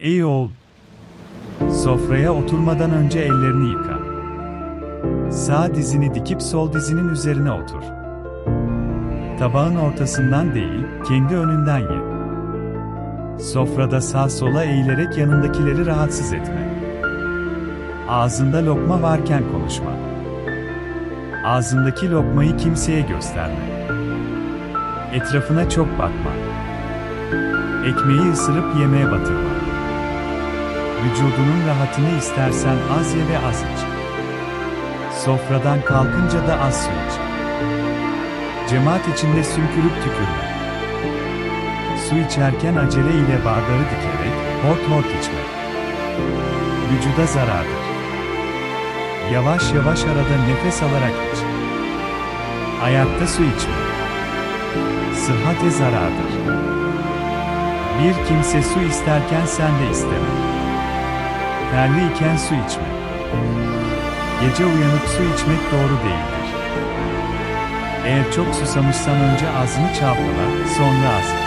Ey oğul! Sofraya oturmadan önce ellerini yıka. Sağ dizini dikip sol dizinin üzerine otur. Tabağın ortasından değil, kendi önünden ye. Sofrada sağ sola eğilerek yanındakileri rahatsız etme. Ağzında lokma varken konuşma. Ağzındaki lokmayı kimseye gösterme. Etrafına çok bakma. Ekmeği ısırıp yemeğe batırma. Vücudunun rahatını istersen az ye ve az iç. Sofradan kalkınca da az su iç. Cemaat içinde sümkürüp tükürme. Su içerken acele ile bardağı dikerek, hort hort içme. Vücuda zarardır. Yavaş yavaş arada nefes alarak iç. Ayakta su içme. Sıhhate zarardır. Bir kimse su isterken sen de isteme. Terli iken su içme. Gece uyanıp su içmek doğru değildir. Eğer çok susamışsan önce ağzını çalkala, sonra iç.